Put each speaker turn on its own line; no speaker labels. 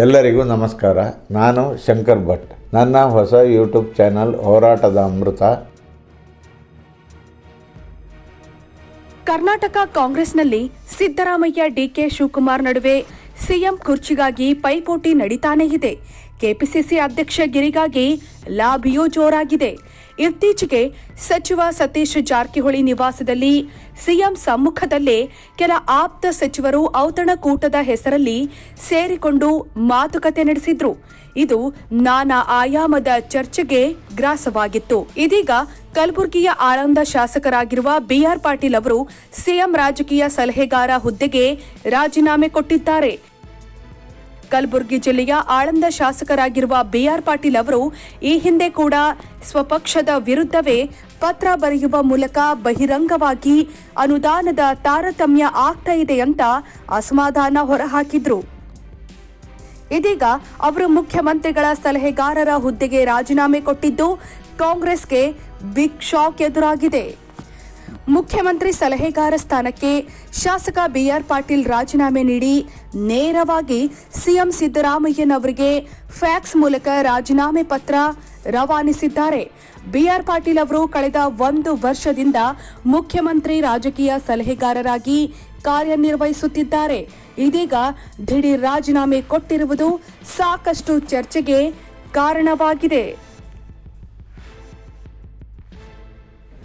ಎಲ್ಲರಿಗೂ ನಮಸ್ಕಾರ. ನಾನು ಶಂಕರ್ ಭಟ್. ನನ್ನ ಹೊಸ ಯೂಟ್ಯೂಬ್ ಚಾನಲ್ ಹೋರಾಟದ ಅಮೃತ.
ಕರ್ನಾಟಕ ಕಾಂಗ್ರೆಸ್ನಲ್ಲಿ ಸಿದ್ದರಾಮಯ್ಯ ಡಿಕೆ ಶಿವಕುಮಾರ್ ನಡುವೆ ಸಿಎಂ ಕುರ್ಚಿಗಾಗಿ ಪೈಪೋಟಿ ನಡೀತಾನೇ ಇದೆ. ಕೆಪಿಸಿಸಿ ಅಧ್ಯಕ್ಷ ಗಿರಿಗಾಗಿ ಲಾಭಿಯೂ ಜೋರಾಗಿದೆ. ಇತ್ತೀಚೆಗೆ ಸಚಿವ ಸತೀಶ್ ಜಾರಕಿಹೊಳಿ ನಿವಾಸದಲ್ಲಿ ಸಿಎಂ ಸಮ್ಮುಖದಲ್ಲೇ ಕೆಲ ಆಪ್ತ ಸಚಿವರು ಔತಣಕೂಟದ ಹೆಸರಲ್ಲಿ ಸೇರಿಕೊಂಡು ಮಾತುಕತೆ ನಡೆಸಿದ್ರು. ಇದು ನಾನಾ ಆಯಾಮದ ಚರ್ಚೆಗೆ ಗ್ರಾಸವಾಗಿತ್ತು. ಇದೀಗ ಕಲಬುರಗಿಯ ಆಳಂದ ಶಾಸಕರಾಗಿರುವ ಬಿಆರ್ ಪಾಟೀಲ್ ಅವರು ಸಿಎಂ ರಾಜಕೀಯ ಸಲಹೆಗಾರ ಹುದ್ದೆಗೆ ರಾಜೀನಾಮೆ ಕೊಟ್ಟಿದ್ದಾರೆ. ಕಲಬುರಗಿ ಜಿಲ್ಲೆಯ ಆಳಂದ ಶಾಸಕರಾಗಿರುವ ಬಿಆರ್ ಪಾಟೀಲ್ ಅವರು ಈ ಹಿಂದೆ ಕೂಡ ಸ್ವಪಕ್ಷದ ವಿರುದ್ಧವೇ ಪತ್ರ ಬರೆಯುವ ಮೂಲಕ ಬಹಿರಂಗವಾಗಿ ಅನುದಾನದ ತಾರತಮ್ಯ ಆಗ್ತಾ ಇದೆ ಅಂತ ಅಸಮಾಧಾನ ಹೊರಹಾಕಿದ್ರು. ಇದೀಗ ಅವರು ಮುಖ್ಯಮಂತ್ರಿಗಳ ಸಲಹೆಗಾರರ ಹುದ್ದೆಗೆ ರಾಜೀನಾಮೆ ಕೊಟ್ಟಿದ್ದು ಕಾಂಗ್ರೆಸ್ಗೆ ಬಿಗ್ ಶಾಕ್ ಎದುರಾಗಿದೆ. ಮುಖ್ಯಮಂತ್ರಿ ಸಲಹೆಗಾರ ಸ್ಥಾನಕ್ಕೆ ಶಾಸಕ ಬಿಆರ್ ಪಾಟೀಲ್ ರಾಜೀನಾಮೆ ನೀಡಿ ನೇರವಾಗಿ ಸಿಎಂ ಸಿದ್ದರಾಮಯ್ಯನವರಿಗೆ ಫ್ಯಾಕ್ಸ್ ಮೂಲಕ ರಾಜೀನಾಮೆ ಪತ್ರ ರವಾನಿಸಿದ್ದಾರೆ. ಬಿಆರ್ ಪಾಟೀಲ್ ಅವರು ಕಳೆದ ಒಂದು ವರ್ಷದಿಂದ ಮುಖ್ಯಮಂತ್ರಿ ರಾಜಕೀಯ ಸಲಹೆಗಾರರಾಗಿ ಕಾರ್ಯನಿರ್ವಹಿಸುತ್ತಿದ್ದಾರೆ. ಇದೀಗ ದಿಢೀರ್ ರಾಜೀನಾಮೆ ಕೊಟ್ಟಿರುವುದು ಸಾಕಷ್ಟು ಚರ್ಚೆಗೆ ಕಾರಣವಾಗಿದೆ.